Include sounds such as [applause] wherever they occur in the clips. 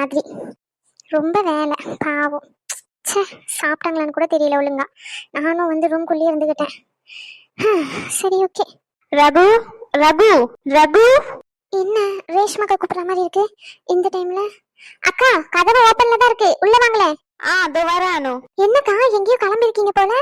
மாதிரி. ரொம்ப வேலை பாவம். ச்சே சாப்பிட்டாங்களான்னு கூட தெரியல ஒழுங்கா. நானும் வந்து ரூம்குள்ளேயே இருந்துக்கிட்டேன் சரி ஓகே ரகு ரகு ரகு. என்ன ரேஷ்மாக்கா கூப்பிடுற மாதிரி இருக்கு? இந்த டைம்ல அக்கா கதவு ஓப்பன்ல தான் இருக்கு. உள்ள வாங்களேன். ஆ அதோ வரேன் அனு. என்னக்கா எங்கேயோ கிளம்பிருக்கீங்க போல?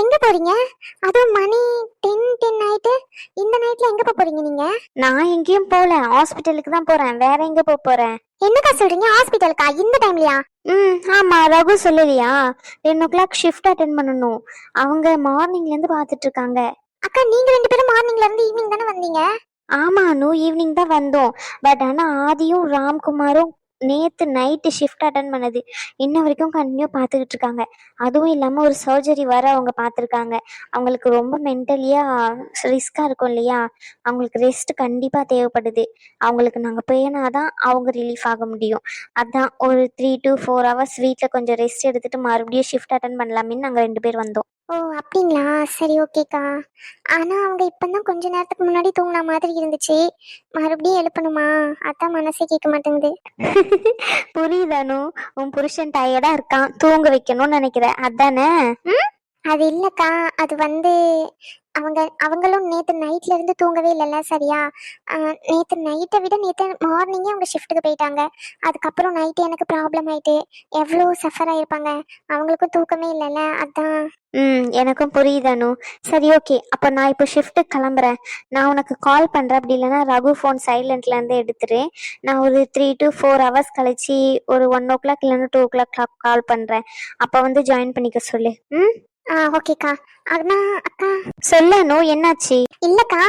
எங்க போறீங்க? அதுவும் மணி டென் டென் ஆயிட்டு இந்த நைட்ல எங்க போறீங்க நீங்க? நான் எங்கேயும் போல. ஹாஸ்பிட்டலுக்கு தான் போறேன். வேற எங்க போக போறேன்? என்னக்கா சொல்றீங்க? ஹாஸ்பிட்டலுக்கா இந்த டைம்லயா ம் ஆமா ரகு சொல்லலையா? Ten o'clock shift attend பண்ணணும். அவங்க மார்னிங்ல இருந்து பார்த்துட்டு இருக்காங்க அக்கா நீங்க ரெண்டு பேரும் மார்னிங்ல இருந்து ஈவினிங் தானே வந்தீங்க? ஆமா அனு. ஈவினிங் தான் வந்தோம். பட் ஆனா ஆதியும் ராம்குமாரும் நேற்று நைட்டு ஷிஃப்ட் அட்டன் பண்ணது. இன்ன வரைக்கும் கண்டினியூ பார்த்துக்கிட்டு இருக்காங்க. அதுவும் இல்லாமல் ஒரு சர்ஜரி வர அவங்க பார்த்துருக்காங்க. அவங்களுக்கு ரொம்ப மென்டலியாக ரிஸ்க்காக இருக்கும் இல்லையா? அவங்களுக்கு ரெஸ்ட் கண்டிப்பாக தேவைப்படுது. அவங்களுக்கு நாங்க போயினாதான் அவங்க ரிலீஃப் ஆக முடியும். அதான் ஒரு த்ரீ டு ஃபோர் ஹவர்ஸ் வீட்டில் கொஞ்சம் ரெஸ்ட் எடுத்துட்டு மறுபடியும் ஷிஃப்ட் அட்டன் பண்ணலாமேன்னு நாங்கள் ரெண்டு பேர் வந்தோம். ஓ அப்படிங்களா? சரி ஓகேக்கா. ஆனா அவங்க இப்பதான் கொஞ்ச நேரத்துக்கு முன்னாடி தூங்கின மாதிரி இருந்துச்சு. மறுபடியும் எழுப்பணுமா? அதான் மனசே கேட்க மாட்டேங்குது. [laughs] புரியுதானு உன் புருஷன் டயர்டா இருக்கான். தூங்க வைக்கணும்னு நினைக்கிறேன் அதானே? அது இல்லக்கா. அது வந்து அவங்க அவங்களும் நேற்று நைட்ல இருந்து தூங்கவே இல்லைல்ல சரியா? நேற்று நைட்டை விட நேற்று மார்னிங்கே அவங்க ஷிஃப்ட்டுக்கு போயிட்டாங்க. அதுக்கப்புறம் நைட்டு எனக்கு ப்ராப்ளம் ஆயிட்டு எவ்வளோ சஃபர் ஆயிருப்பாங்க? அவங்களுக்கும் தூக்கமே இல்லைல்ல அதான். ம் எனக்கும் புரியுதானு சரி ஓகே அப்போ நான் இப்போ ஷிஃப்ட்டுக்கு கிளம்புறேன். நான் உனக்கு கால் பண்ணுறேன் அப்படி இல்லைன்னா ரகு ஃபோன் சைலண்ட்ல இருந்து எடுத்துரு. நான் ஒரு த்ரீ டு ஃபோர் ஹவர்ஸ் கழிச்சு ஒரு ஒன் ஓ கிளாக் இல்லைன்னா டூ ஓ கிளாக் கால் பண்ணுறேன் அப்போ வந்து ஜாயின் பண்ணிக்க சொல்லு. ம்? ஆ ஓகேக்கா. அண்ணா அக்கா. சொல்லனு என்னாச்சு? இல்லக்கா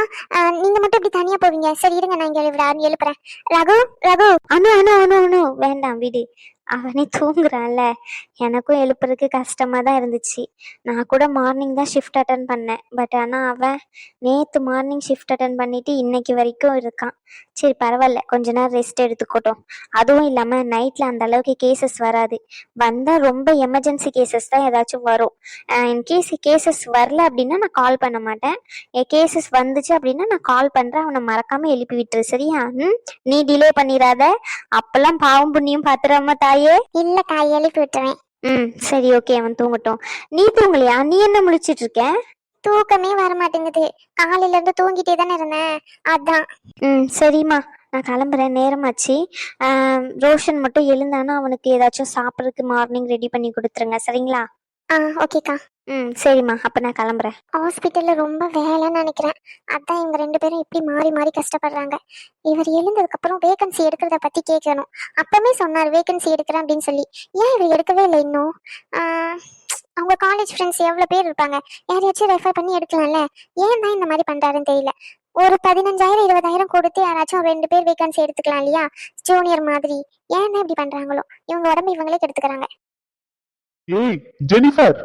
நீங்க மட்டும் இப்படி தனியா போவீங்க. சரி இருங்க நான் இங்க எழுப்புறேன் எழுப்புறேன். ரகு ரகு. அனு அனு அனு அனு. வேண்டாம் விடு. அவனே தூங்குறான்ல. எனக்கும் எழுப்புறதுக்கு கஷ்டமா தான் இருந்துச்சு. நான் கூட மார்னிங் தான் ஷிஃப்ட் அட்டன் பண்ணேன். பட் ஆனால் அவன் நேற்று மார்னிங் ஷிஃப்ட் அட்டன் பண்ணிட்டு இன்னைக்கு வரைக்கும் இருக்கான். சரி பரவாயில்ல. கொஞ்ச நேரம் ரெஸ்ட் எடுத்துக்கட்டும். அதுவும் இல்லாமல் நைட்டில் அந்த அளவுக்கு கேசஸ் வராது. வந்தால் ரொம்ப எமர்ஜென்சி கேசஸ் தான் ஏதாச்சும் வரும். இன்கேஸ் கேசஸ் வரல அப்படின்னா நான் கால் பண்ண மாட்டேன். என் கேசஸ் வந்துச்சு அப்படின்னா நான் கால் பண்ணுறேன் அவனை மறக்காமல் எழுப்பி விட்டுரு. சரியா? ம்? நீ டிலே பண்ணிடாத. அப்போல்லாம் பாவம் புண்ணியம் பாத்துறாம தாய் இல்லக்கா எழுப்பி விட்டுறேன் ம் சரி ஓகே அவன் தூங்கட்டும். நீ தூங்கலையா? நீ என்ன முழிச்சிட்டு இருக்க? தூக்கமே வர மாட்டேங்குது காலையில இருந்து தூங்கிட்டே தானே இருந்தேன். அதான். ம் சரிம்மா. நான் கிளம்புறேன். நேரமாச்சு. ரோஷன் மட்டும் எழுந்தானா அவனுக்கு ஏதாச்சும் சாப்பிட்றதுக்கு மார்னிங் ரெடி பண்ணி கொடுத்துருங்க. சரிங்களா? ஆ ஓகேக்கா. ம் சரிம்மா. அப்போ நான் கிளம்புறேன். ஹாஸ்பிட்டல்ல ரொம்ப வேலைன்னு நினைக்கிறேன். அதான் இவங்க ரெண்டு பேரும் எப்படி மாறி மாறி கஷ்டப்படுறாங்க. இவர் எழுந்ததுக்கு அப்புறம் வேகன்சி எடுக்கிறத பத்தி கேட்கணும் அப்பவே சொன்னார் வேகன்சி எடுக்கிறேன் அப்படின்னு சொல்லி. ஏன் இவர் எடுக்கவே இல்லை இன்னும்? அவங்க காலேஜ் ஃப்ரெண்ட்ஸ் எவ்வளவு பேர் இருப்பாங்க? யாரையாச்சும் ரெஃபர் பண்ணி எடுக்கலாம்ல? ஏன் தான் இந்த மாதிரி பண்றாருன்னு தெரியல. ஒரு பதினஞ்சாயிரம் இருபதாயிரம் கொடுத்து யாராச்சும் ரெண்டு பேர் வேகன்சி எடுத்துக்கலாம் இல்லையா? ஜூனியர் மாதிரி. ஏன் இப்படி பண்றாங்களோ? இவங்க உடம்பு இவங்களே கெடுத்துக்கிறாங்க. ஏய் ஜெனிஃபர்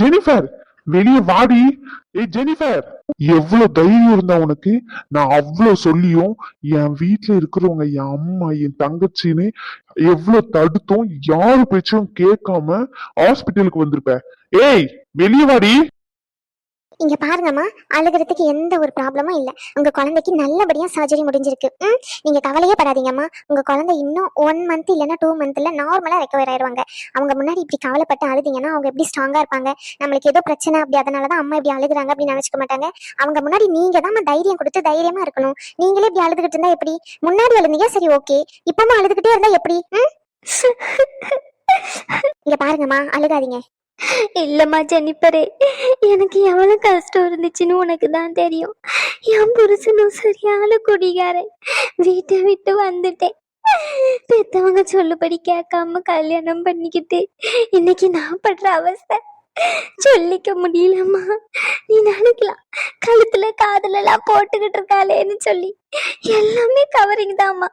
ஜெனிஃபர் வெளிய வாடி. ஏய் ஜெனிஃபர் எவ்வளவு தைரியம் இருந்தா உனக்கு? நான் அவ்வளவு சொல்லியும் என் வீட்டுல இருக்கிறவங்க என் அம்மா என் தங்கச்சின்னு எவ்வளவு தடுத்தும் யாரு பேச்சும் கேட்காம ஹாஸ்பிட்டலுக்கு வந்திருப்ப. ஏய் வெளிய வாடி. இங்க பாருங்கம்மா அழுகிறதுக்கு எந்த ஒரு ப்ராப்ளமும் இல்ல. உங்க குழந்தைக்கு நல்லபடியா சர்ஜரி முடிஞ்சிருக்கு. ம்? நீங்க கவலையே படாதீங்கம்மா. உங்க குழந்தை இன்னும் ஒன் மந்த் இல்லைன்னா டூ மந்த்ல நார்மலா ரெக்கவர் ஆயிடுவாங்க அவங்க முன்னாடி இப்படி கவலைப்பட்டு அழுதிங்கன்னா அவங்க எப்படி ஸ்ட்ராங்கா இருப்பாங்க? நம்மளுக்கு ஏதோ பிரச்சனை அப்படி அதனாலதான் அம்மா இப்படி அழுகுறாங்க அப்படின்னு நினைச்சுக்க மாட்டாங்க. அவங்க முன்னாடி நீங்க தான் தைரியம் கொடுத்து தைரியமா இருக்கணும். நீங்களே இப்படி அழுதுகிட்டு இருந்தா எப்படி? முன்னாடி அழுந்தீங்க சரி ஓகே இப்பமா அழுதுகிட்டே இருந்தா எப்படி? ம்? இங்க பாருங்கம்மா அழுகாதீங்க. இல்லைம்மா ஜெனிப்பரே எனக்கு எவ்வளோ கஷ்டம் இருந்துச்சுன்னு உனக்கு தான் தெரியும். என் புருஷனும் சரியான குடிகாரன். வீட்டை விட்டு வந்துட்டேன். பெத்தவங்க சொல்லுபடி கேட்காம கல்யாணம் பண்ணிக்கிட்டு இன்னைக்கு நான் படுற அவஸ்தை. சொல்லிக்க முடியலம்மா. நீ நினைக்கலாம் கழுத்துல காதலெல்லாம் போட்டுக்கிட்டு இருக்காளேன்னு சொல்லி. எல்லாமே கவரிங் தாம்மா.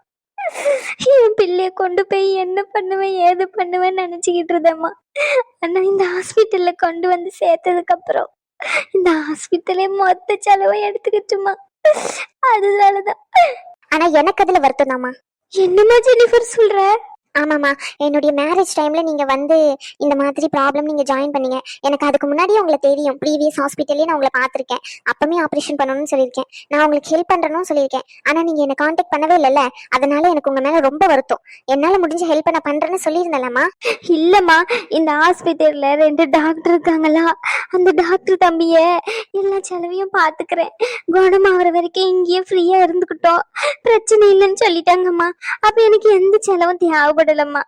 என் பிள்ளைய கொண்டு போய் என்ன பண்ணுவேன் ஏது பண்ணுவேன்னு நினச்சிக்கிட்டு இருந்தேம்மா. ஆனா இந்த ஹாஸ்பிட்டல்ல கொண்டு வந்து சேர்த்ததுக்கு அப்புறம் இந்த ஹாஸ்பிட்டலே மொத்த செலவும் எடுத்துக்கிட்டுமா. அதனாலதான். ஆனா எனக்கு அதுல வருத்தம் தாம்மா. என்னம்மா ஜெனிஃபர் சொல்ற? ஆமாம்மா. என்னுடைய மேரேஜ் டைம்ல நீங்க வந்து இந்த மாதிரி ப்ராப்ளம் நீங்க ஜாயின் பண்ணீங்க. எனக்கு அதுக்கு முன்னாடியே உங்களை தெரியும். ப்ரீவியஸ் ஹாஸ்பிட்டல்லே நான் உங்களை பார்த்துருக்கேன். அப்பவுமே ஆப்ரேஷன் பண்ணணும்னு சொல்லியிருக்கேன். நான் உங்களுக்கு ஹெல்ப் பண்றேன்னு சொல்லியிருக்கேன். ஆனா நீங்க என்ன காண்டாக்ட் பண்ணவே இல்லைல்ல. அதனால எனக்கு உங்க மேல ரொம்ப வருத்தம். என்னால முடிஞ்ச ஹெல்ப் நான் பண்றேன்னு சொல்லியிருந்தேன்லம்மா. இல்லைம்மா. இந்த ஹாஸ்பிட்டல்ல ரெண்டு டாக்டர் இருக்காங்களா? அந்த டாக்டர் தம்பிய எல்லா செலவையும் பார்த்துக்கிறேன். குணமாகற வரைக்கும் இங்கேயே ஃப்ரீயா இருந்துக்கிட்டோம் பிரச்சனை இல்லைன்னு சொல்லிட்டாங்கம்மா. அப்போ எனக்கு எந்த செலவும் தேவைப்படும் தேவைப்படலம்மா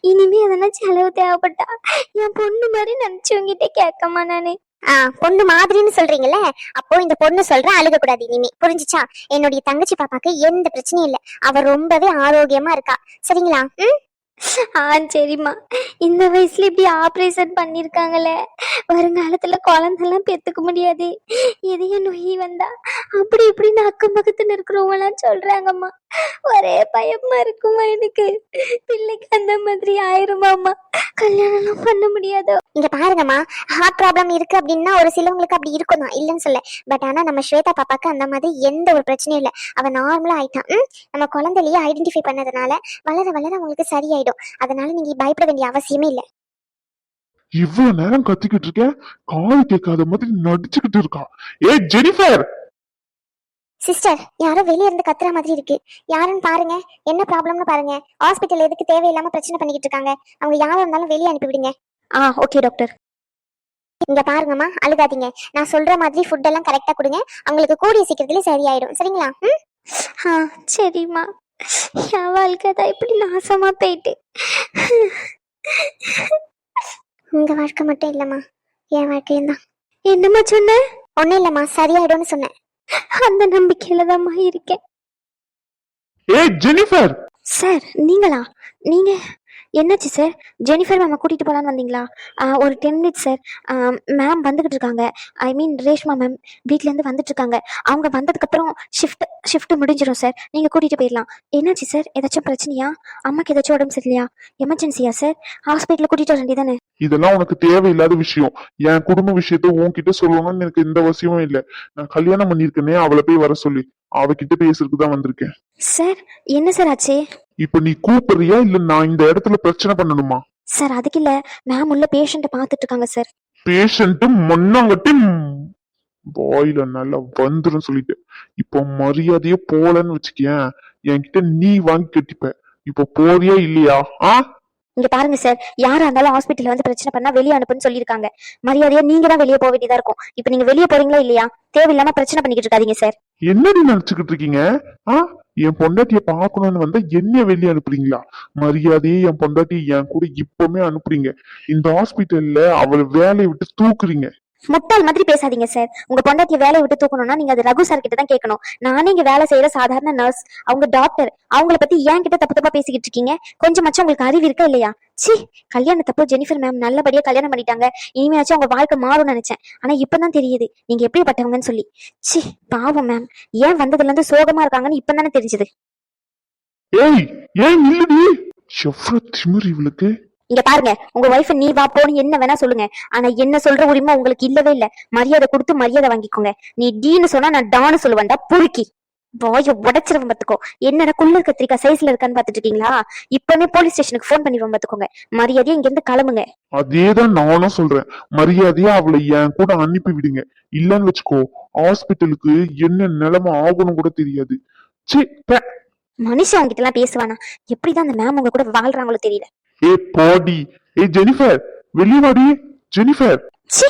இனிமே எதனா செலவு தேவைப்பட்டா என் பொண்ணு மாதிரி நினைச்சவங்கிட்ட கேட்கமா நானு. பொண்ணு மாதிரின்னு சொல்றீங்கல்ல? அப்போ இந்த பொண்ணு சொல்ற அழுக கூடாது இனிமே. புரிஞ்சுச்சா? என்னுடைய தங்கச்சி பாப்பாக்கு எந்த பிரச்சனையும் இல்ல. அவ ரொம்பவே ஆரோக்கியமா இருக்கா. சரிங்களா? ஆ சரிம்மா. இந்த வயசுல இப்படி ஆபரேஷன் பண்ணிருக்காங்களே. வருங்காலத்துல குழந்தெல்லாம் பெத்துக்க முடியாது. எதைய நொய் வந்தா அப்படி இப்படின்னு அக்கம் பக்கத்துல இருக்கிறவங்க எல்லாம் சொல்றாங்கம்மா. ஒரே பயமா இருக்குமா எனக்கு. பிள்ளைக்கு அந்த மாதிரி ஆயிருமாம்மா. கல்யாணம் எல்லாம் பண்ண முடியாதோ. இங்க பாருங்கம்மா ஹார்ட் ப்ராப்ளம் இருக்கு அப்படின்னா ஒரு சிலவங்களுக்கு அப்படி இருக்கும் தான் இல்லைன்னு சொல்ல பட் ஆனா நம்ம ஸ்வேதா பாப்பாக்கு அந்த மாதிரி எந்த ஒரு பிரச்சனையும் இல்ல. அவ நார்மலா ஆயிட்டான் நம்ம குழந்தைலயே ஐடென்டிஃபை பண்ணதுனால வளர வளர அவங்களுக்கு சரியாயிடும். அதனால நீங்க பயப்பட வேண்டிய அவசியமே இல்ல. இவ்வளவு நேரம் கத்திக்கிட்டு இருக்கேன் காது கேட்காத மாதிரி நடிச்சுக்கிட்டு இருக்கா? ஏ ஜெனிஃபர்! சிஸ்டர் யாரோ வெளிய இருந்து கத்துற மாதிரி இருக்கு. யாருன்னு பாருங்க. என்ன ப்ராப்ளம்னு பாருங்க. ஹாஸ்பிட்டல் எதுக்கு தேவையில்லாம பிரச்சனை பண்ணிக்கிட்டு இருக்காங்க. அவங்க யாரா இருந்தாலும் வெளியே அனுப்பி விடுங்க. ஆ ஓகே டாக்டர். இங்க பாருங்கம்மா அழுகாதீங்க. நான் சொல்ற மாதிரி ஃபுட் எல்லாம் கரெக்டா கொடுங்க. அவங்களுக்கு கூடிய சீக்கிரத்துல சரியாயிடும். சரிங்களா? ம்? ஆ சரிம்மா. என் வாழ்க்கை தான் இப்படி நாசமா போயிட்டு. உங்க வாழ்க்கை மட்டும் இல்லம்மா என் வாழ்க்கையும் தான். என்னம்மா சொன்ன? ஒன்னும் இல்லம்மா சரியாயிடும்னு சொன்னேன். அந்த நம்பிக்கையில தான்மா இருக்கேன். ஏ ஜெனிஃபர்! சார் நீங்களா? நீங்க என்னாச்சு சார் ஜெனிஃபர் மேம் கூட்டிட்டு போலான்னு வந்தீங்களா? ஒரு டென் மினிட்ஸ் சார் மேம் வந்துகிட்டு இருக்காங்க. ஐ மீன் ரேஷ்மா மேம் வீட்ல இருந்து வந்துட்டு இருக்காங்க. அவங்க வந்ததுக்கப்புறம் ஷிஃப்ட் ஷிஃப்ட் முடிஞ்சிடும் சார் நீங்க கூட்டிட்டு போயிடலாம். என்னாச்சு சார் ஏதாச்சும் பிரச்சனையா? அம்மாக்கு ஏதாச்சும் உடம்பு சரியில்லையா? எமர்ஜென்சியா சார் ஹாஸ்பிட்டல் கூட்டிட்டு வர வேண்டியதானே இதெல்லாம் உனக்கு தேவையில்லாத விஷயம். என் குடும்ப விஷயத்த உன்கிட்ட சொல்லணும்னு எனக்கு எந்த அவசியமும் இல்ல. நான் கல்யாணம் பண்ணிருக்கேனே அவளை போய் வர சொல்லி. அவகிட்ட பேசுறதுக்கு தான் வந்திருக்கேன். சார் என்ன சார் ஆச்சு? இப்ப நீ கூப்பிடுறியா? இல்ல நான் இந்த இடத்துல பிரச்சனை பண்ணணுமா? சார் அதுக்கு இல்ல. மேம் உள்ள பேஷண்ட்டை பார்த்துட்டு இருக்காங்க சார். பேஷண்ட் மண்ணாங்கட்டி வாயில நல்லா வந்துரும் சொல்லிட்டு இப்போ மரியாதையே போலன்னு வச்சுக்கேன் என்கிட்ட நீ வாங்கி கட்டிப்ப. இப்போ போறியா இல்லையா? ஆ? இங்க பாருங்க சார் யாரா இருந்தாலும் ஹாஸ்பிட்டல் வந்து பிரச்சனை பண்ணா வெளியே அனுப்புன்னு சொல்லியிருக்காங்க. மரியாதையா நீங்க தான் வெளியே போக வேண்டியதா இருக்கும். இப்போ நீங்க வெளியே போறீங்களா இல்லையா? தேவையில்லாம பிரச்சனை பண்ணிக்கிட்டு இருக்காதீங்க சார் என்னடி நினைச்சுக்கிட்டு இருக்கீங்க? ஆ? என் பொண்டாட்டிய பாக்கணும்னு வந்தா என்ன வெளியே அனுப்புறீங்களா? மரியாதையே என் பொண்டாட்டி என் கூட இப்பவுமே அனுப்புறீங்க. இந்த ஹாஸ்பிட்டல்ல அவளை வேலையை விட்டு தூக்குறீங்க. முட்டாள் மாதிரி பேசாதீங்க சார் உங்க பொண்டாட்டிய வேலையை விட்டு தூக்கணும்னா நீங்க அது ரகு சார் கிட்ட தான் கேட்கணும். நானே இங்க வேலை செய்யற சாதாரண நர்ஸ் அவங்க டாக்டர் அவங்கள பத்தி ஏன் கிட்ட தப்பு தப்பா பேசிக்கிட்டு இருக்கீங்க? கொஞ்சமாச்சும் உங்களுக்கு அறிவு இருக்கா இல்லையா? சி கல்யாணத்தப்போ ஜெனிஃபர் மேம் நல்லபடியா கல்யாணம் பண்ணிட்டாங்க. இனிமேயாச்சும் அவங்க வாழ்க்கை மாறும்னு நினைச்சேன். ஆனா இப்பதான் தெரியுது. நீங்க எப்படிப்பட்டவங்கன்னு சொல்லி. சி பாவம் மேம் ஏன் வந்ததுல இருந்து சோகமா இருக்காங்கன்னு இப்பதானே தெரிஞ்சது. ஏய் ஏன் இல்லடி எவ்வளவு இவளுக்கு. இங்க பாருங்க உங்க ஒய்ஃப் நீ வா போன்னு என்ன வேணா சொல்லுங்க. ஆனா என்ன சொல்ற உரிமை உங்களுக்கு இல்லவே இல்ல. மரியாதை கொடுத்து மரியாதை வாங்கிக்கோங்க. நீ டீன்னு சொன்னா நான் டான்னு சொல்லுவேன்டா புருக்கி. வாய உடைச்சிருவன் பாத்துக்கோ. என்னடா குள்ள கத்திரிக்கா சைஸ்ல இருக்கான்னு பாத்துட்டு இருக்கீங்களா? இப்பவே போலீஸ் ஸ்டேஷனுக்கு போன் பண்ணிடுவோம் பாத்துக்கோங்க. மரியாதையா இங்க இருந்து கிளம்புங்க. அதேதான் நானும் சொல்றேன். மரியாதையா அவளை என் கூட அனுப்பி விடுங்க. இல்லன்னு வச்சுக்கோ ஹாஸ்பிட்டலுக்கு என்ன நிலைமை ஆகணும் கூட தெரியாது. சி மனுஷன் அவங்க கிட்ட எல்லாம் பேசுவானா? எப்படிதான் அந்த மேம் உங்க கூட வாழ்றாங்களோ தெரியல. ஏ பாடி. ஏ ஜெனிஃபர் வெளியே வாடி. ஜெனிஃபர். சி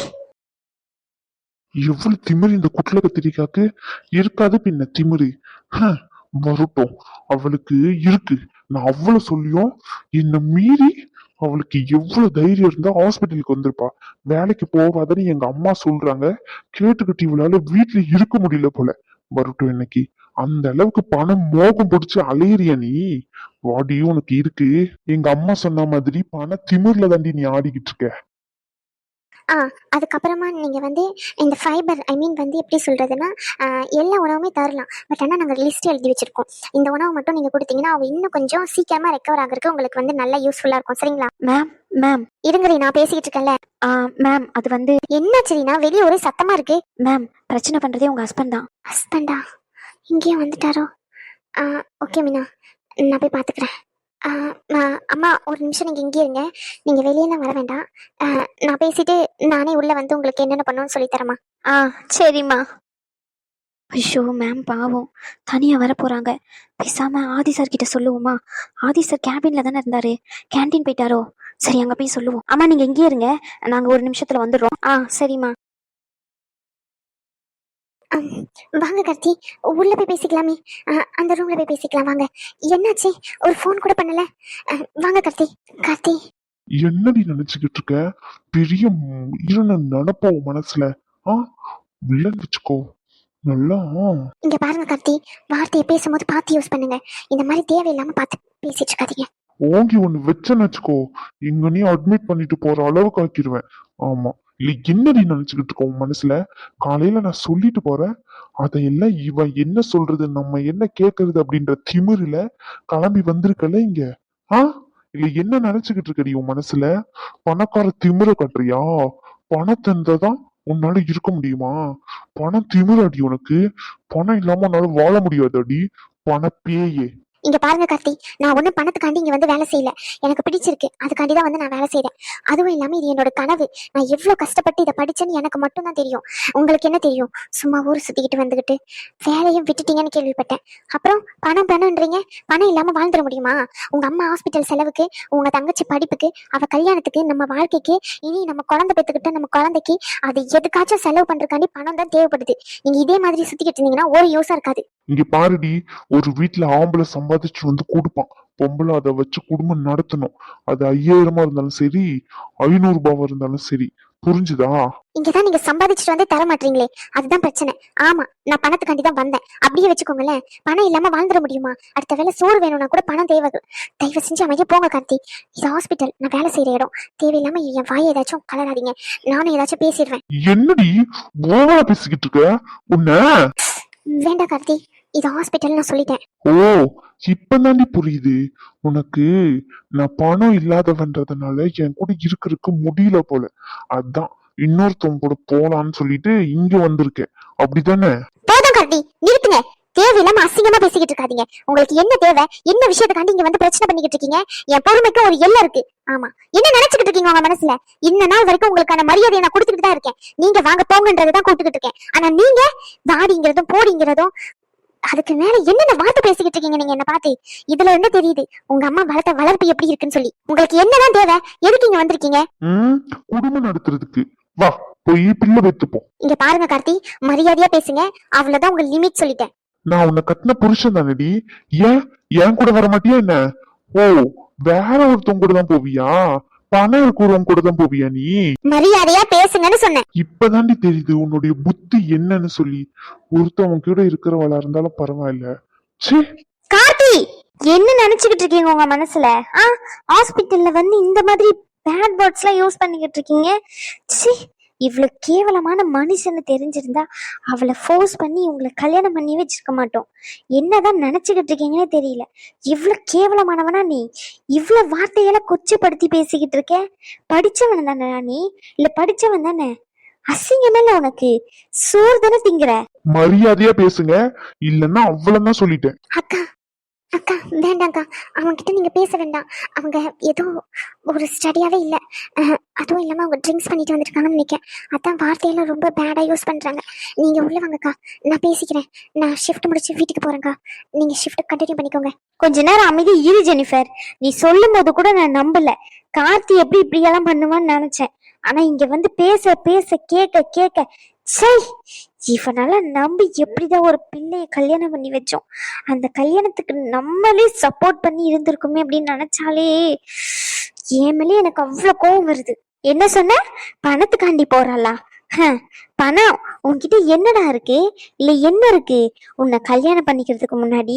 எவ்வளவு திமிரு இந்த குட்ல கத்திரிக்காக்கு இருக்காது பின்ன திமிரு. வரட்டும். அவளுக்கு இருக்கு. நான் அவ்வளவு சொல்லியும் என்ன மீறி அவளுக்கு எவ்வளவு தைரியம் இருந்தா ஹாஸ்பிட்டலுக்கு வந்திருப்பா. வேலைக்கு போவாதன்னு எங்க அம்மா சொல்றாங்க. கேட்டுக்கிட்டு இவளால வீட்டுல இருக்க முடியல போல. வரட்டும் இன்னைக்கு. அந்த அளவுக்கு பணம் மோகம் பிடிச்சு அலையிறிய நீ? வாடி உனக்கு இருக்கு. எங்க அம்மா சொன்ன மாதிரி பண திமிர்ல தாண்டி நீ ஆடிக்கிட்டு இருக்க. ஆ அதுக்கப்புறமா நீங்க வந்து இந்த ஃபைபர் ஐ மீன் வந்து எப்படி சொல்றதுன்னா ஆ, எல்லா உணவுமே தரலாம். பட் ஆனால் நாங்கள் லிஸ்ட் எழுதி வச்சிருக்கோம். இந்த உணவு மட்டும் நீங்க கொடுத்தீங்கன்னா அவ இன்னும் கொஞ்சம் சீக்கிரமா ரெக்கவர் ஆகிறதுக்கு உங்களுக்கு வந்து நல்லா யூஸ்ஃபுல்லா இருக்கும். சரிங்களா? மேம் மேம் இருங்கடி நான் பேசிக்கிட்டு இருக்கேன்ல. மேம் அது வந்து என்ன சரினா வெளியே ஒரே சத்தமா இருக்கு. மேம் பிரச்சனை பண்றதே உங்க ஹஸ்பண்ட் தான். ஹஸ்பண்டா இங்கேயே வந்துட்டாரோ? ஓகே மீனா. நான் போய் பார்த்துக்கிறேன். நான் அம்மா ஒரு நிமிஷம் நீங்கள் இங்கே இருங்க. நீங்கள் வெளியெல்லாம் வர வேண்டாம். நான் பேசிட்டு நானே உள்ளே வந்து உங்களுக்கு என்னென்ன பண்ணணும்னு சொல்லித் தரேம்மா. ஆ சரிம்மா. ஐயோ மேம் பாவம். தனியாக வர போகிறாங்க பேசாமல் ஆதி சார் கிட்ட சொல்லுவோமா? ஆதி சார் கேபினில் தானே இருந்தார். கேண்டீன் போயிட்டாரோ? சரி அங்கே போய் சொல்லுவோம். அம்மா நீங்கள் இங்கேயே இருங்க. நாங்கள் ஒரு நிமிஷத்தில் வந்துடுறோம். ஆ சரிம்மா. வாங்க கார்த்தி உள்ளே போய் பேசிக்கலாமே. அந்த ரூமில் போய் பேசிக்கலாம் வாங்க. என்னாச்சு? ஒரு ஃபோன் கூட பண்ணல. வாங்க கார்த்தி. கார்த்தி. என்னடி நினைச்சுக்கிட்டு இருக்க? பெரிய இருன நினப்போம் மனசுல. ஆ வில்லன் வச்சுக்கோ நல்லா இங்க பாருங்க கார்த்தி வார்த்தையை பேசும்போது பார்த்து யூஸ் பண்ணுங்க. இந்த மாதிரி தேவையில்லாம பார்த்து பேசிட்டு இருக்காதீங்க. ஓங்கி ஒண்ணு வச்சேன்னு வச்சுக்கோ. நீ அட்மிட் பண்ணிட்டு போற அளவுக்கு ஆக்கிடுவேன் ஆமா. இல்ல என்னடி நினைச்சுக்கிட்டு இருக்க உன் மனசுல? காலையில நான் சொல்லிட்டு போறேன். அதையெல்லாம் இவன் என்ன சொல்றது நம்ம என்ன கேக்குறது அப்படின்ற திமிருல கிளம்பி வந்திருக்கல இங்க. ஆ? இல்ல என்ன நினைச்சுக்கிட்டு இருக்கடி உன் மனசுல? பணக்கார திமிர கட்டுறியா? பணத்தை தான் உன்னால இருக்க முடியுமா? பணம் திமிராடி உனக்கு. பணம் இல்லாம உன்னால வாழ முடியாது அடி பண பேயே இங்க பாருங்க கார்த்தி நான் ஒன்றும் பணத்துக்காண்டி இங்க வந்து வேலை செய்யல. எனக்கு பிடிச்சிருக்கு. அதுக்காண்டி தான் வந்து நான் வேலை செய்யறேன் அதுவும் இல்லாம இது என்னோட கனவு. நான் எவ்வளவு கஷ்டப்பட்டு இதை படிச்சேன்னு எனக்கு மட்டும் தான் தெரியும். உங்களுக்கு என்ன தெரியும்? சும்மா ஊர் சுத்திக்கிட்டு வந்துகிட்டு வேலையும் விட்டுட்டீங்கன்னு கேள்விப்பட்டேன். அப்புறம் பணம் பணம்ன்றீங்க. பணம் இல்லாம வாழ்ந்துட முடியுமா? உங்க அம்மா ஹாஸ்பிட்டல் செலவுக்கு உங்க தங்கச்சி படிப்புக்கு அவ கல்யாணத்துக்கு நம்ம வாழ்க்கைக்கு இனி நம்ம குழந்தை பெற்றுக்கிட்ட நம்ம குழந்தைக்கு அது எதுக்காச்சும் செலவு பண்றதுக்காண்டி பணம் தான் தேவைப்படுது. நீங்க இதே மாதிரி சுத்திக்கிட்டு இருந்தீங்கன்னா ஒரு யூஸா இருக்காது. இங்க பாருடி ஒரு வீட்ல ஆம்பளை சம்பாதிச்சு வந்து கொடுப்பான். பொம்பளை அதை வச்சு குடும்பம் நடத்தணும். அது ஐயாயிரமா இருந்தாலும் சரி ஐநூறு ரூபாவா இருந்தாலும் சரி. புரிஞ்சுதா? இங்கதான் நீங்க சம்பாதிச்சுட்டு வந்து தர மாட்டீங்களே. அதுதான் பிரச்சனை. ஆமா நான் பணத்துக்காண்டி தான் வந்தேன். அப்படியே வச்சுக்கோங்களேன். பணம் இல்லாம வாழ்ந்துட முடியுமா? அடுத்த வேலை சோறு வேணும்னா கூட பணம் தேவை தயவு செஞ்சு அமைதியா போங்க கார்த்தி. இது ஹாஸ்பிட்டல் நான் வேலை செய்யற இடம். தேவையில்லாம என் வாயை ஏதாச்சும் கலராதீங்க. நானும் ஏதாச்சும் பேசிடுவேன். என்னடி பேசிக்கிட்டு இருக்க? உன்ன? வேண்டாம் கார்த்தி. இது ஹாஸ்பிட்டல் நான் சொல்லிட்டேன். ஓ இப்பதாண்டி புரியுது. உனக்கு நான் பணம் இல்லாதவன்றதுனால என் கூட இருக்கிறதுக்கு முடியல போல. அதான் இன்னொருத்தவங்க கூட போலான்னு சொல்லிட்டு இங்க வந்திருக்கேன். அப்படிதானே? போதும் கார்த்தி நிறுத்துங்க. தேவையில்லாம அசிங்கமா பேசிக்கிட்டு இருக்காதீங்க. உங்களுக்கு என்ன தேவை என்ன விஷயத்துக்காண்டி இங்க வந்து பிரச்சனை பண்ணிக்கிட்டு இருக்கீங்க? என் பொறுமைக்கு ஒரு எல்லை இருக்கு. ஆமா. என்ன நினைச்சுக்கிட்டு இருக்கீங்க உங்க மனசுல? இந்த நாள் வரைக்கும் உங்களுக்கான மரியாதையை நான் கொடுத்துக்கிட்டு தான் இருக்கேன். நீங்க வாங்க போங்கன்றதுதான் கூப்பிட்டுக்கிட்டு இருக்கேன். ஆனா நீங்க வாடிங்கிறதும் போடிங்கிறதும் அதுக்கு மேல என்னென்ன வார்த்தை பேசிக்கிட்டு இருக்கீங்க நீங்க என்ன பார்த்து? இதுல இருந்து தெரியுது. உங்க அம்மா வளர்த்த வளர்ப்பு எப்படி இருக்குன்னு சொல்லி. உங்களுக்கு என்னதான் தேவை? எதுக்கு இங்க வந்திருக்கீங்க? குடும்பம் நடத்துறதுக்கு. வா போய் பிள்ளை பெத்துப்போம் இங்க பாருங்க கார்த்தி. மரியாதையா பேசுங்க. அவ்வளவுதான் உங்க லிமிட் சொல்லிட்டேன். நான் உன்னை கட்டின புருஷன் தானடி. ஏன்? என் கூட வர மாட்டியா என்ன? ஓ வேற ஒருத்தவங்க கூட தான் போவியா? பணம் இருக்கிறவங்க கூட தான் போவியா நீ? மரியாதையா பேசுங்கன்னு சொன்னேன். இப்பதாண்டி தெரியுது உன்னுடைய புத்தி என்னன்னு சொல்லி. ஒருத்தவங்க கூட இருக்கிறவளா இருந்தாலும் பரவாயில்ல. ச்சே! கார்த்தி! என்ன நினைச்சுக்கிட்டு இருக்கீங்க உங்க மனசுல? ஆ ஹாஸ்பிட்டல்ல வந்து இந்த மாதிரி பேட் வேர்ட்ஸ்லாம் யூஸ் பண்ணிக்கிட்டு இருக்கீங்க. ச்சீ! இவ்வளவு கேவலமான மனுஷன்னு தெரிஞ்சிருந்தா அவளை ஃபோர்ஸ் பண்ணி உங்களை கல்யாணம் பண்ணி வச்சிருக்க மாட்டோம். என்னதான் நினைச்சுக்கிட்டு இருக்கீங்கன்னே தெரியல. இவ்வளவு கேவலமானவனா நீ? இவ்வளவு வார்த்தையெல்லாம் கொச்சப்படுத்தி பேசிக்கிட்டு இருக்க? படிச்சவன் தானே நீ? இல்ல படிச்சவன் தானே? அசிங்கமேல உனக்கு? சோறு தானே திங்கிற? மரியாதையா பேசுங்க. இல்லன்னா அவ்வளவுதான் சொல்லிட்டேன். அக்கா வேண்டாங்க்கா வேண்டாம்க்கா நீங்கள் பேச வேண்டாம். அவங்க ஏதோ ஒரு ஸ்டடியாகவே இல்லை. அதுவும் இல்லாமல் அவங்க ட்ரிங்க்ஸ் பண்ணிட்டு வந்துருக்காங்கன்னு நினைக்கிறேன். அதான் வார்த்தையெல்லாம் ரொம்ப பேடாக யூஸ் பண்ணுறாங்க நீங்கள் உள்ளே வாங்கக்கா நான் பேசிக்கிறேன். நான் ஷிஃப்ட் முடிச்சு வீட்டுக்கு போகிறேங்க்கா நீங்கள் ஷிஃப்ட் கண்டினியூ பண்ணிக்கோங்க. கொஞ்ச நேரம் அமைதி. இரு ஜெனிஃபர். நீ சொல்லும் போது கூட நான் நம்பல. கார்த்தி எப்படி இப்படியெல்லாம் பண்ணுவான்னு நினச்சேன். ஆனால் இங்கே வந்து பேச பேச கேட்க கேட்க சை இவனால நம்பி எப்படிதான் ஒரு பிள்ளைய கல்யாணம் பண்ணி வச்சோம்? அந்த கல்யாணத்துக்கு நம்மளே சப்போர்ட் பண்ணி இருந்திருக்குமே அப்படின்னு நினைச்சாலே ஏமலே மேலே எனக்கு அவ்வளவு கோவம் வருது. என்ன சொன்ன? பணத்துக்காண்டி போறாளா? பணம். உன்கிட்ட என்னடா இருக்கு? இல்ல என்ன இருக்கு? உன்னை கல்யாணம் பண்ணிக்கிறதுக்கு முன்னாடி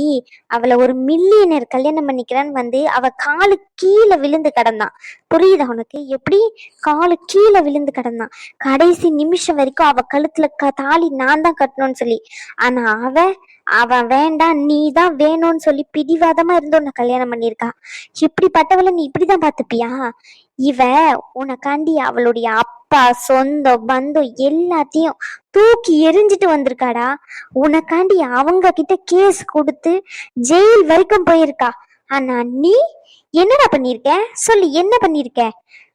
அவளை ஒரு மில்லியனர் கல்யாணம் பண்ணிக்கிறான்னு வந்து அவ காலு கீழே விழுந்து கிடந்தான். புரியுதா உனக்கு? எப்படி? காலு கீழே விழுந்து கிடந்தான். கடைசி நிமிஷம் வரைக்கும் அவ கழுத்துல க தாலி நான் தான் கட்டணும்னு சொல்லி. ஆனா அவ அவன் வேண்டாம் நீ தான் வேணும்னு சொல்லி பிடிவாதமா இருந்து உன்னை கல்யாணம் பண்ணியிருக்கா. இப்படிப்பட்டவளை நீ இப்படிதான் பாத்துப்பியா இவ உனக்காண்டி அவளுடைய அப்பா சொந்தம் பந்தம் எல்லாத்தையும் தூக்கி எரிஞ்சிட்டு வந்திருக்காடா. உனக்காண்டி அவங்க கிட்ட கேஸ் கொடுத்து ஜெயில் வரைக்கும் போயிருக்கா. ஆனா நீ என்னடா பண்ணிருக்க சொல்லு என்ன பண்ணிருக்க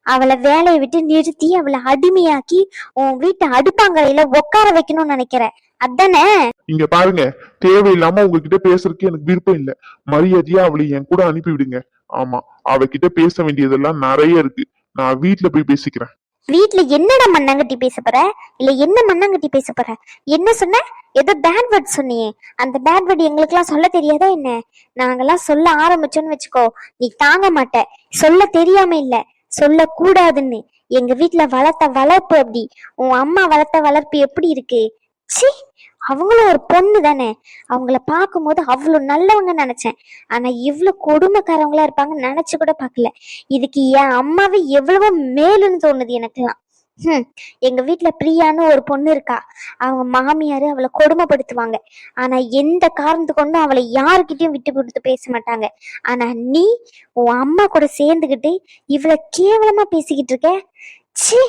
அவளை வேலையை விட்டு நிறுத்தி அவளை அடிமையாக்கி உன் வீட்டு அடுப்பாங்கரையில உட்கார வைக்கணும்னு நினைக்கிற. அதானே? இங்க பாருங்க தேவையில்லாம உங்ககிட்ட பேசுறதுக்கு எனக்கு விருப்பம் இல்ல. மரியாதையா அவளை என் கூட அனுப்பி விடுங்க ஆமா அவகிட்ட பேச வேண்டியதெல்லாம் நிறைய இருக்கு. நான் வீட்ல போய் பேசிக்கிறேன். வீட்ல என்னடா மண்ணாங்கட்டி பேச போற? இல்ல என்ன மண்ணாங்கட்டி பேச போற? என்ன சொன்ன? ஏதோ பேட் வேர்ட் சொன்னியே. அந்த பேட் வேர்ட் எங்களுக்கெல்லாம் சொல்ல தெரியாதா என்ன? நாங்கெல்லாம் சொல்ல ஆரம்பிச்சோன்னு வச்சுக்கோ. நீ தாங்க மாட்ட. சொல்ல தெரியாம இல்ல. சொல்ல கூடாதுன்னு எங்க வீட்ல வளர்த்த வளர்ப்பு அப்படி. உன் அம்மா வளர்த்த வளர்ப்பு எப்படி இருக்கு? சி அவங்களும் ஒரு பொண்ணு தானே. அவங்கள பார்க்கும்போது அவ்வளோ நல்லவங்க நினைச்சேன். ஆனா இவ்வளவு கொடுமைக்காரவங்களா இருப்பாங்கன்னு நினைச்சு கூட பார்க்கல. இதுக்கு என் அம்மாவே எவ்வளவோ மேலுன்னு தோணுது எனக்குலாம் ஹம், எங்க வீட்டுல பிரியான்னு ஒரு பொண்ணு இருக்கா. அவங்க மாமியாரு அவளை கொடுமைப்படுத்துவாங்க. ஆனா எந்த காரணத்து கொண்டும் அவளை யாருக்கிட்டயும் விட்டு கொடுத்து பேச மாட்டாங்க. ஆனா நீ உன் அம்மா கூட சேர்ந்துக்கிட்டு இவ்வளவு கேவலமா பேசிக்கிட்டு இருக்க? ச்சீ!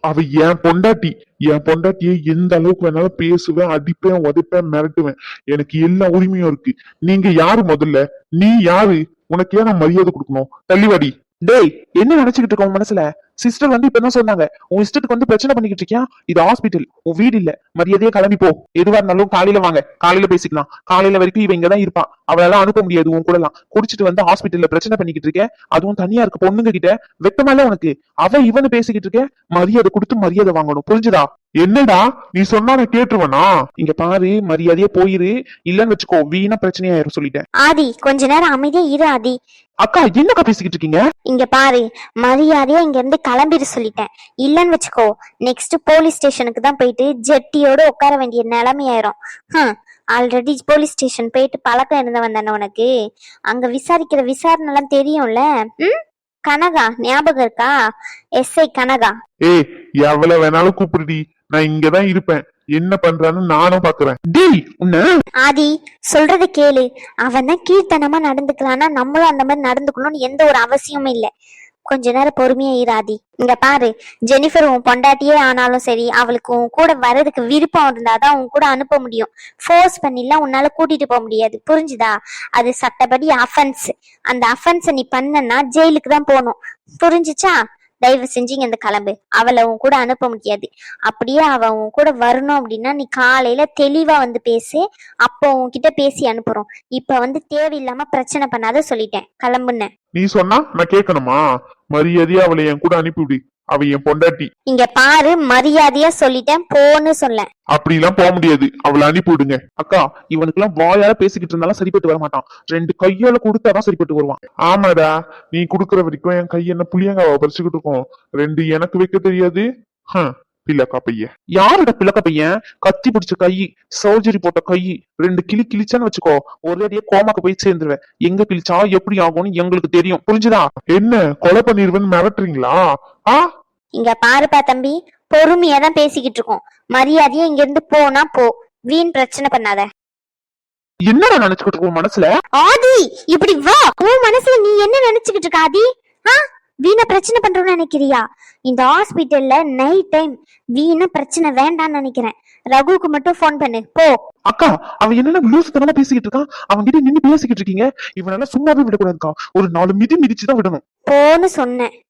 அவ என் பொண்டாட்டி என் பொண்டாட்டியை எந்த அளவுக்கு வேணாலும் பேசுவேன் அடிப்பேன் உதைப்பேன் மிரட்டுவேன். எனக்கு எல்லா உரிமையும் இருக்கு. நீங்க யாரு முதல்ல? நீ யாரு? உனக்கு ஏன் நான் மரியாதை கொடுக்கணும்? தள்ளிவாடி. டேய் என்ன நினைச்சுக்கிட்டு இருக்க உன் மனசுல? சிஸ்டர் வந்து இப்பதான் சொன்னாங்க? உன் இஷ்டத்துக்கு வந்து பிரச்சனை பண்ணிக்கிட்டு இருக்கியா? இது ஹாஸ்பிட்டல் உன் வீடு இல்ல. மரியாதையா கிளம்பி போ. எதுவா இருந்தாலும் காலையில வாங்க. காலையில பேசிக்கலாம். காலையில வரைக்கும் இவ இங்கதான் இருப்பான் அவளால அனுப்ப முடியாது. உன் கூடலாம். குடிச்சிட்டு வந்து ஹாஸ்பிட்டல்ல பிரச்சனை பண்ணிக்கிட்டு இருக்க. அதுவும் தனியா இருக்க பொண்ணுங்க கிட்ட வெக்கமால உனக்கு? அவ இவனு பேசிக்கிட்டு இருக்க. மரியாதை கொடுத்து மரியாதை வாங்கணும். புரிஞ்சுதா? என்னடா? நீ சொன்னா நான் கேட்டுருவனா? இங்க பாரு. மரியாதையா போயிரு. இல்லன்னு வச்சுக்கோ. வீணா பிரச்சனையாயிரும் சொல்லிட்டேன். ஆதி கொஞ்ச நேரம் அமைதியா இரு ஆதி. அக்கா என்னக்கா பேசிக்கிட்டு இருக்கீங்க? இங்க பாரு. மரியாதையா இங்க இருந்து கிளம்பிட சொல்லிட்டேன். இல்லன்னு வச்சுக்கோ நெக்ஸ்ட் போலீஸ் ஸ்டேஷனுக்கு தான் போயிட்டு ஜெட்டியோட உட்கார வேண்டிய நிலைமையாயிரும் ஹம் ஆல்ரெடி போலீஸ் ஸ்டேஷன் போயிட்டு பழக்கம் இருந்தவன் தானே உனக்கு. அங்க விசாரிக்கிற விசாரணை எல்லாம் தெரியும்ல? ம்? கனகா ஞாபகம் இருக்கா? எஸ்ஐ கனகா. ஏய் எவ்வளவு வேணாலும் கூப்பிடுடி. நான் இங்கதான் இருப்பேன். என்ன பண்றான்னு நானும் பாக்குறேன். டேய் உன்ன. ஆதி சொல்றத கேளு. அவன் தான் கீழ்த்தனமா நடந்துக்கலான்னா நம்மளும் அந்த மாதிரி நடந்துக்கணும்னு எந்த ஒரு அவசியமும் இல்ல. கொஞ்ச நேரம் பொறுமையா இரு இங்க பாரு ஜெனிஃபர் உன் பொண்டாட்டியே ஆனாலும் சரி அவளுக்கு உன் கூட வர்றதுக்கு விருப்பம் இருந்தாதான் உன் கூட அனுப்ப முடியும். ஃபோர்ஸ் பண்ணிலாம் உன்னால கூட்டிட்டு போக முடியாது. புரிஞ்சுதா? அது சட்டப்படி அஃபென்ஸ் அந்த அஃபென்ஸை நீ பண்ணனா ஜெயிலுக்கு தான் போகணும். புரிஞ்சுச்சா? தயவு செஞ்சு இங்க இந்த கிளம்பு. அவளை உன் கூட அனுப்ப முடியாது. அப்படியே அவ உன் கூட வரணும் அப்படின்னா நீ காலையில தெளிவா வந்து பேசு. அப்போ உன்கிட்ட பேசி அனுப்புறோம். இப்ப வந்து தேவையில்லாம பிரச்சனை பண்ணாத சொல்லிட்டேன். கிளம்புன. நீ சொன்னா நான் கேட்கணுமா? மரியாதையா அவளை என் கூட அனுப்பிவிடு. அவ என் பொண்டாட்டி. இங்க பாரு மரியாதையா சொல்லிட்டேன் போன்னு சொல்ல. அப்படிலாம் போக முடியாது. அவளை அனுப்பி விடுங்க அக்கா இவனுக்கு எல்லாம் வாயால பேசிக்கிட்டு இருந்தாலும் சரிப்பட்டு வர மாட்டான். ரெண்டு கையால கொடுத்தாதான் சரிப்பட்டு வருவான். ஆமாடா நீ குடுக்கற வரைக்கும் என் கை என்ன புளியங்காவை பறிச்சுக்கிட்டு இருக்கும். ரெண்டு எனக்கு வைக்க தெரியாது. பிள்ளக்கா பையன். யாரோட பிளக்க பையன்? கத்தி பிடிச்ச கை சர்ஜரி போட்ட கை ரெண்டு கிளி கிழிச்சான்னு வச்சுக்கோ ஒரு அடியே கோமாக்கு போய் சேர்ந்துருவேன். எங்க கிழிச்சா எப்படி ஆகும்னு எங்களுக்கு தெரியும். புரிஞ்சுதா? என்ன? கொலை பண்ணிருவேன்னு மிரட்டுறீங்களா? ஆ? இங்க பாருப்பா தம்பி பொறுமையா தான் பேசிக்கிட்டு இருக்கோம். மரியாதையா இங்க இருந்து போனா போ. வீண் பிரச்சனை பண்ணாத. என்னடா நினைச்சுக்கிட்டு இருக்க உன் மனசுல? ஆதி இப்படி வா. உன் மனசுல நீ என்ன நினைச்சுக்கிட்டு இருக்க ஆதி? ஆ? வீணா பிரச்சனை பண்றோம்னு நினைக்கிறியா? இந்த ஹாஸ்பிட்டல்ல நைட் டைம் வீணா பிரச்சனை வேண்டாம்னு நினைக்கிறேன். ரகுவுக்கு மட்டும் ஃபோன் பண்ணு. போ. அக்கா அவன் என்னென்ன லூசுத்தனமா பேசிக்கிட்டு இருக்கான்? அவன் கிட்ட நின்னு பேசிக்கிட்டு இருக்கீங்க. இவனால சும்மாவே விடக்கூடாதுக்கா. ஒரு நாலு மிதி மிதிச்சுதான் விடணும். போன்னு சொன்னேன்.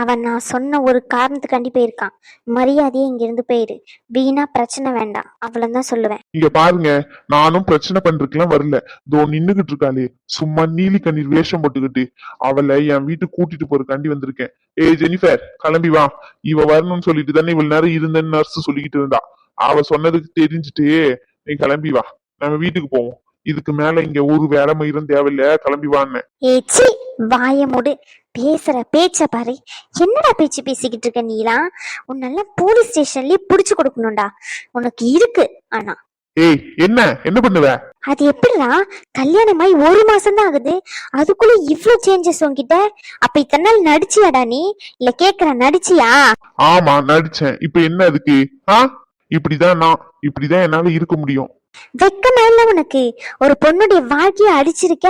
அவன் நான் சொன்ன ஒரு காரணத்துக்காண்டி போயிருக்கான். மரியாதையே இங்க இருந்து போயிரு. வீணா பிரச்சனை வேண்டாம். அவ்வளவுதான் சொல்லுவேன். இங்க பாருங்க நானும் பிரச்சனை பண்றதுக்குலாம் வரல. இதோ நின்னுகிட்டு இருக்காளே. சும்மா நீலி கண்ணீர் வேஷம் போட்டுக்கிட்டு அவளை என் வீட்டுக்கு கூட்டிட்டு போறதுக்காண்டி வந்திருக்கேன். ஏய் ஜெனிஃபர் கிளம்பி வா. இவ வரணும்னு சொல்லிட்டு தானே இவ்வளவு நேரம் இருந்தேன்னு நர்ஸ் சொல்லிக்கிட்டு இருந்தா. அவ சொன்னதுக்கு தெரிஞ்சுட்டு நீ கிளம்பி வா. நம்ம வீட்டுக்கு போவோம். இதுக்கு மேல இங்க ஒரு வேலை மயிரும் தேவையில்ல. கிளம்பி வான்னு. வாய மூடு பேசுற பேச்ச பாரு. என்னடா பேச்சு பேசிக்கிட்டு இருக்க நீலா? உன்னெல்லாம் போலீஸ் ஸ்டேஷன்லயே புடிச்சு கொடுக்கணும்டா. உனக்கு இருக்கு ஆனா. ஏய் என்ன? என்ன பண்ணுவ? அது எப்படிடா? கல்யாணமாயி ஒரு மாசம் தான் ஆகுது. அதுக்குள்ள இவ்ளோ சேஞ்சஸ் உன்கிட்ட? அப்ப இத்தனை நாள் நடிச்சியாடா நீ? இல்ல கேக்குற நடிச்சியா? ஆமா நடிச்சேன். இப்ப என்ன அதுக்கு? ஆ? இப்படிதான் நான் இப்படிதான் என்னால இருக்க முடியும். வெக்கமா இல்ல உனக்கு? ஒரு பொண்ணுடைய வாழ்க்கைய அடிச்சிருக்க?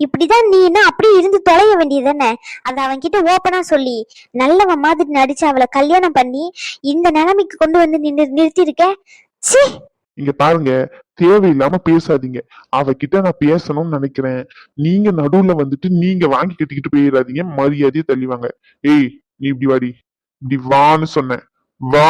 இப்படிதான் நீ என்ன அப்படியே இருந்து தொலைய வேண்டியதுதானே? அதை அவன்கிட்ட ஓப்பனா சொல்லி நல்லவன் மாதிரி நடிச்சு அவளை கல்யாணம் பண்ணி இந்த நிலைமைக்கு கொண்டு வந்து நின்று நிறுத்திருக்க ச்சீ! இங்க பாருங்க தேவையில்லாம பேசாதீங்க. அவகிட்ட நான் பேசணும்னு நினைக்கிறேன். நீங்க நடுவுல வந்துட்டு நீங்க வாங்கி கட்டிக்கிட்டு போயிடாதீங்க மரியாதையை தள்ளிவாங்க. ஏய் நீ இப்படி வாடி. இப்படி வான்னு சொன்னேன். வா!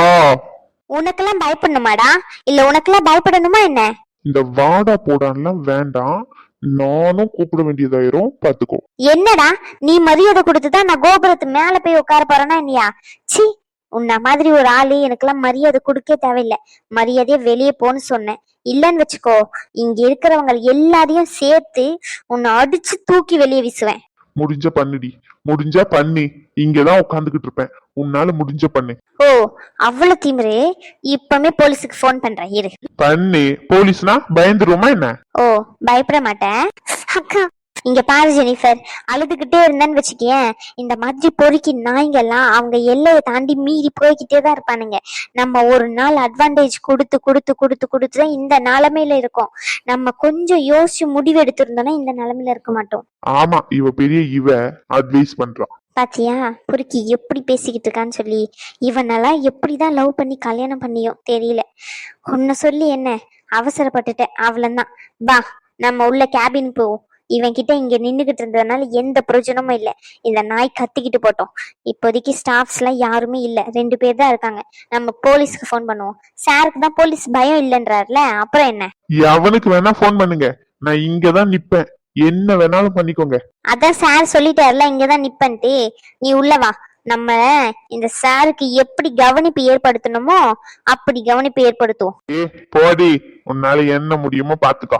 உனக்கெல்லாம் பயப்படணுமாடா? இல்ல உனக்கெல்லாம் பயப்படணுமா என்ன? இந்த வாடா போடான்லாம் வேண்டாம். நானும் கூப்பிட வேண்டியதாயிரும். பாத்துக்கோ என்னடா? நீ மரியாதை கொடுத்துதான் நான் கோபுரத்து மேல போய் உட்கார போறேன்னா இல்லையா சி உன்ன மாதிரி ஒரு ஆளு எனக்கெல்லாம் மரியாதை கொடுக்க தேவையில்லை. மரியாதையை வெளியே போன்னு சொன்னேன். இல்லன்னு வச்சுக்கோ இங்க இருக்கிறவங்க எல்லாரையும் சேர்த்து உன்னை அடிச்சு தூக்கி வெளியே வீசுவேன். முடிஞ்ச பண்ணுடி. முடிஞ்சா பண்ணி. இங்கதான் உட்காந்துக்கிட்டு இருப்பேன் உன்னால முடிஞ்ச பண்ணு. ஓ அவ்வளவு திமிரு. இப்பமே போலீஸுக்கு ஃபோன் பண்றேன். இரு. பண்ணு. போலீஸ்னா பயந்துருவோமா என்ன? ஓ பயப்பட மாட்டேன். அக்கா இங்க பாரு ஜெனிஃபர். அழுதுகிட்டே இருந்தேன்னு வச்சுக்கேன் இந்த மாதிரி பொறுக்கி நாய்ங்கெல்லாம் அவங்க எல்லையை தாண்டி மீறி போய்கிட்டே தான் இருப்பானுங்க. நம்ம ஒரு நாள் அட்வான்டேஜ் கொடுத்து கொடுத்து கொடுத்து கொடுத்து தான் இந்த நிலைமையில இருக்கோம். நம்ம கொஞ்சம் யோசிச்சு முடிவு எடுத்திருந்தோம்னா இந்த நிலைமையில இருக்க மாட்டோம். ஆமா இவ பெரிய இவ அட்வைஸ் பண்றான் பாத்தியா பொறுக்கி எப்படி பேசிக்கிட்டு இருக்கான்னு சொல்லி இவனெல்லாம் எப்படிதான் லவ் பண்ணி கல்யாணம் பண்ணியோ தெரியல. உன்னை சொல்லி என்ன? அவசரப்பட்டுட்டேன். அவ்வளவுதான். வா நம்ம உள்ள கேபின் போவோம். இவன் கிட்ட இங்க நின்னுகிட்டு இருந்ததுனால எந்த பிரயோஜனமும் இல்ல. இந்த நாய் கத்திக்கிட்டு போட்டோம். இப்போதைக்கு ஸ்டாஃப்ஸ் எல்லாம் யாருமே இல்ல. ரெண்டு பேர் தான் இருக்காங்க. நம்ம போலீஸ்க்கு ஃபோன் பண்ணுவோம். சாருக்கு தான் போலீஸ் பயம் இல்லைன்றாருல. அப்புறம் என்ன? எவனுக்கு வேணா ஃபோன் பண்ணுங்க. நான் இங்கதான் நிப்பேன். என்ன வேணாலும் பண்ணிக்கோங்க. அதான் சார் சொல்லிட்டாருல இங்கதான் நிப்பன்ட்டு. நீ உள்ள வா. நம்ம இந்த சாருக்கு எப்படி கவனிப்பு ஏற்படுத்தணுமோ அப்படி கவனிப்பு ஏற்படுத்துவோம். ஏ போடி. உன்னால என்ன முடியுமோ பாத்துக்கோ.